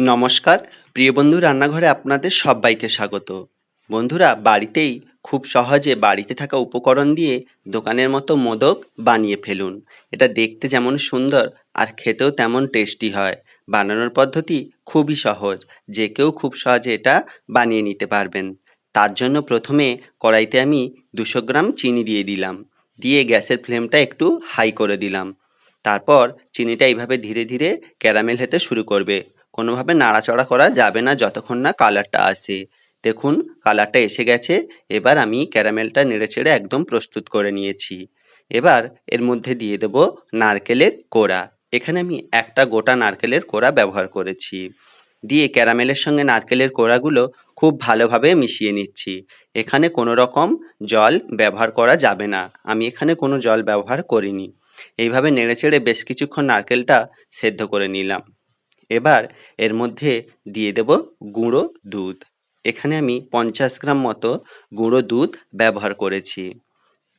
নমস্কার। প্রিয় বন্ধু, রান্নাঘরে আপনাদের সবাইকে স্বাগত। বন্ধুরা, বাড়িতেই খুব সহজে বাড়িতে থাকা উপকরণ দিয়ে দোকানের মতো মোদক বানিয়ে ফেলুন। এটা দেখতে যেমন সুন্দর আর খেতেও তেমন টেস্টি হয়। বানানোর পদ্ধতি খুবই সহজ। যে কেউ খুব সহজে এটা বানিয়ে নিতে পারবেন। তার জন্য প্রথমে কড়াইতে আমি দুশো গ্রাম চিনি দিয়ে দিলাম। দিয়ে গ্যাসের ফ্লেমটা একটু হাই করে দিলাম। তারপর চিনিটা এইভাবে ধীরে ধীরে ক্যারামেল হতে শুরু করবে। কোনোভাবে নাড়াচড়া করা যাবে না যতক্ষণ না কালারটা আসে। দেখুন, কালারটা এসে গেছে। এবার আমি ক্যারামেলটা নেড়েচেড়ে একদম প্রস্তুত করে নিয়েছি। এবার এর মধ্যে দিয়ে দেব নারকেলের কোড়া। এখানে আমি একটা গোটা নারকেলের কোড়া ব্যবহার করেছি। দিয়ে ক্যারামেলের সঙ্গে নারকেলের কোড়াগুলো খুব ভালোভাবে মিশিয়ে নিচ্ছি। এখানে কোনো রকম জল ব্যবহার করা যাবে না। আমি এখানে কোনো জল ব্যবহার করিনি। এইভাবে নেড়েচেড়ে বেশ কিছুক্ষণ নারকেলটা সেদ্ধ করে নিলাম। এবার এর মধ্যে দিয়ে দেব গুঁড়ো দুধ। এখানে আমি পঞ্চাশ গ্রাম মতো গুঁড়ো দুধ ব্যবহার করেছি।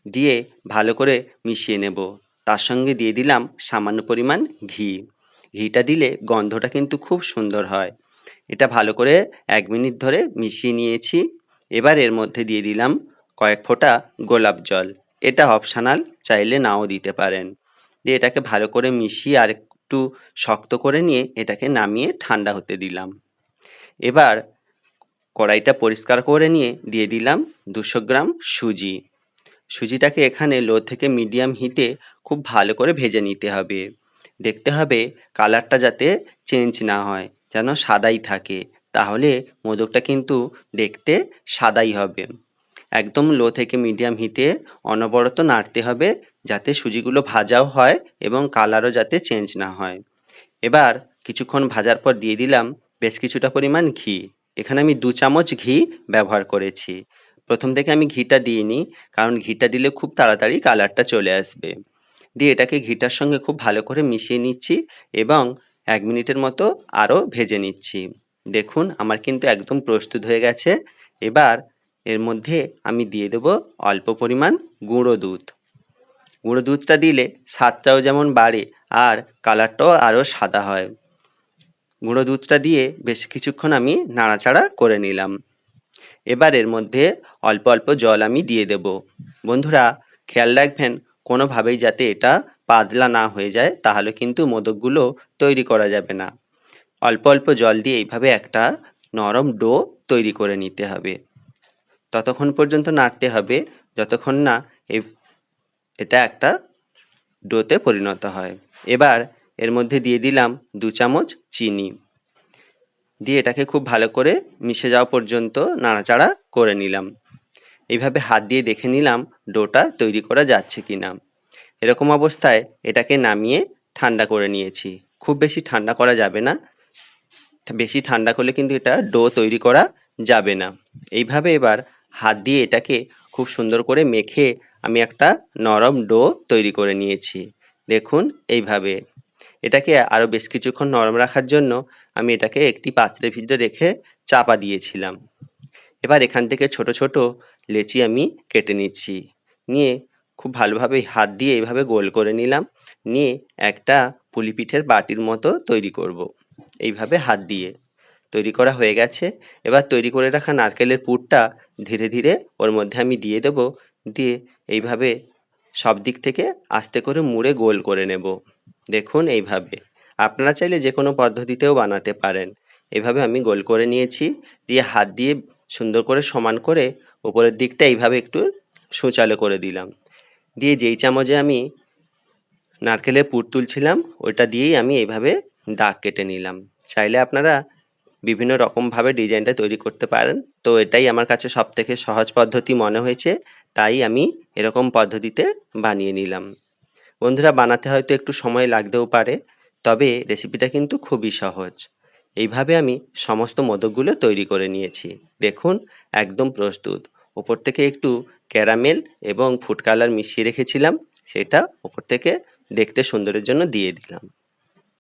দিয়ে ভালো করে মিশিয়ে নেব। তার সঙ্গে দিয়ে দিলাম সামান্য পরিমাণ ঘি। ঘিটা দিলে গন্ধটা কিন্তু খুব সুন্দর হয়। এটা ভালো করে এক মিনিট ধরে মিশিয়ে নিয়েছি। এবার এর মধ্যে দিয়ে দিলাম কয়েক ফোঁটা গোলাপ জল। এটা অপশানাল, চাইলে নাও দিতে পারেন। দিয়ে এটাকে ভালো করে মিশিয়ে আর একটু শক্ত করে নিয়ে এটাকে নামিয়ে ঠান্ডা হতে দিলাম। এবার কড়াইটা পরিষ্কার করে নিয়ে দিয়ে দিলাম দুশো গ্রাম সুজি। সুজিটাকে এখানে লো থেকে মিডিয়াম হিটে খুব ভালো করে ভেজে নিতে হবে। দেখতে হবে কালারটা যাতে চেঞ্জ না হয়, যেন সাদাই থাকে। তাহলে মোদকটা কিন্তু দেখতে সাদাই হবে। একদম লো থেকে মিডিয়াম হিটে অনবরত নাড়তে হবে যাতে সুজিগুলো ভাজাও হয় এবং কালারও যাতে চেঞ্জ না হয়। এবার কিছুক্ষণ ভাজার পর দিয়ে দিলাম বেশ কিছুটা পরিমাণ ঘি। এখানে আমি দু চামচ ঘি ব্যবহার করেছি। প্রথম থেকে আমি ঘিটা দিইনি, কারণ ঘিটা দিলে খুব তাড়াতাড়ি কালারটা চলে আসবে। দিয়ে এটাকে ঘিটার সঙ্গে খুব ভালো করে মিশিয়ে নিচ্ছি এবং এক মিনিটের মতো আরও ভেজে নিচ্ছি। দেখুন, আমার কিন্তু একদম প্রস্তুত হয়ে গেছে। এবার এর মধ্যে আমি দিয়ে দেবো অল্প পরিমাণ গুঁড়ো দুধ। গুঁড়ো দুধটা দিলে স্বাদটাও যেমন বাড়ে আর কালারটাও আরও সাদা হয়। গুঁড়ো দুধটা দিয়ে বেশ কিছুক্ষণ আমি নাড়াচাড়া করে নিলাম। এবার এর মধ্যে অল্প অল্প জল আমি দিয়ে দেব। বন্ধুরা, খেয়াল রাখবেন, কোনোভাবেই যাতে এটা পাতলা না হয়ে যায়, তাহলে কিন্তু মোদকগুলো তৈরি করা যাবে না। অল্প অল্প জল দিয়ে এইভাবে একটা নরম ডো তৈরি করে নিতে হবে। ততক্ষণ পর্যন্ত নাড়তে হবে, যতক্ষণ না এই এটা একটা ডোতে পরিণত হয়। এবার এর মধ্যে দিয়ে দিলাম দু চামচ চিনি। দিয়ে এটাকে খুব ভালো করে মিশে যাওয়া পর্যন্ত নাড়াচাড়া করে নিলাম। এইভাবে হাত দিয়ে দেখে নিলাম ডোটা তৈরি করা যাচ্ছে কি না এরকম অবস্থায় এটাকে নামিয়ে ঠান্ডা করে নিয়েছি। খুব বেশি ঠান্ডা করা যাবে না। বেশি ঠান্ডা করলে কিন্তু এটা ডো তৈরি করা যাবে না। এইভাবে এবার হাত দিয়ে এটাকে খুব সুন্দর করে মেখে আমি একটা নরম ডো তৈরি করে নিয়েছি। দেখুন এইভাবে। এটাকে আরও বেশ কিছুক্ষণ নরম রাখার জন্য আমি এটাকে একটি পাত্রের ভিতরে রেখে চাপা দিয়েছিলাম। এবার এখান থেকে ছোট ছোট লেচি আমি কেটে নিচ্ছি। নিয়ে খুব ভালোভাবে হাত দিয়ে এইভাবে গোল করে নিলাম। নিয়ে একটা পুলি পিঠের বাটির মতো তৈরি করব। এইভাবে হাত দিয়ে। তৈরি করা হয়ে গেছে। এবার তৈরি করে রাখা নারকেলের পুরটা ধীরে ধীরে ওর মধ্যে আমি দিয়ে দেব। দিয়ে এইভাবে সব দিক থেকে আস্তে করে মুড়ে গোল করে নেব। দেখুন এইভাবে। আপনারা চাইলে যে কোনো পদ্ধতিতেও বানাতে পারেন। এইভাবে আমি গোল করে নিয়েছি। দিয়ে হাত দিয়ে সুন্দর করে সমান করে উপরের দিকটা এইভাবে একটু সুচালো করে দিলাম। দিয়ে যেই চামচে আমি নারকেলের পুর তুলছিলাম, ওইটা দিয়েই আমি এইভাবে দাগ কেটে নিলাম। চাইলে আপনারা বিভিন্ন রকমভাবে ডিজাইনটা তৈরি করতে পারেন। তো এটাই আমার কাছে সব থেকে সহজ পদ্ধতি মনে হয়েছে। তাই আমি এরকম পদ্ধতিতে বানিয়ে নিলাম। বন্ধুরা, বানাতে হয়তো একটু সময় লাগতেও পারে, তবে রেসিপিটা কিন্তু খুবই সহজ। এইভাবে আমি সমস্ত মোদকগুলো তৈরি করে নিয়েছি। দেখুন, একদম প্রস্তুত। ওপর থেকে একটু ক্যারামেল এবং ফুড কালার মিশিয়ে রেখেছিলাম, সেটা ওপর থেকে দেখতে সুন্দরের জন্য দিয়ে দিলাম।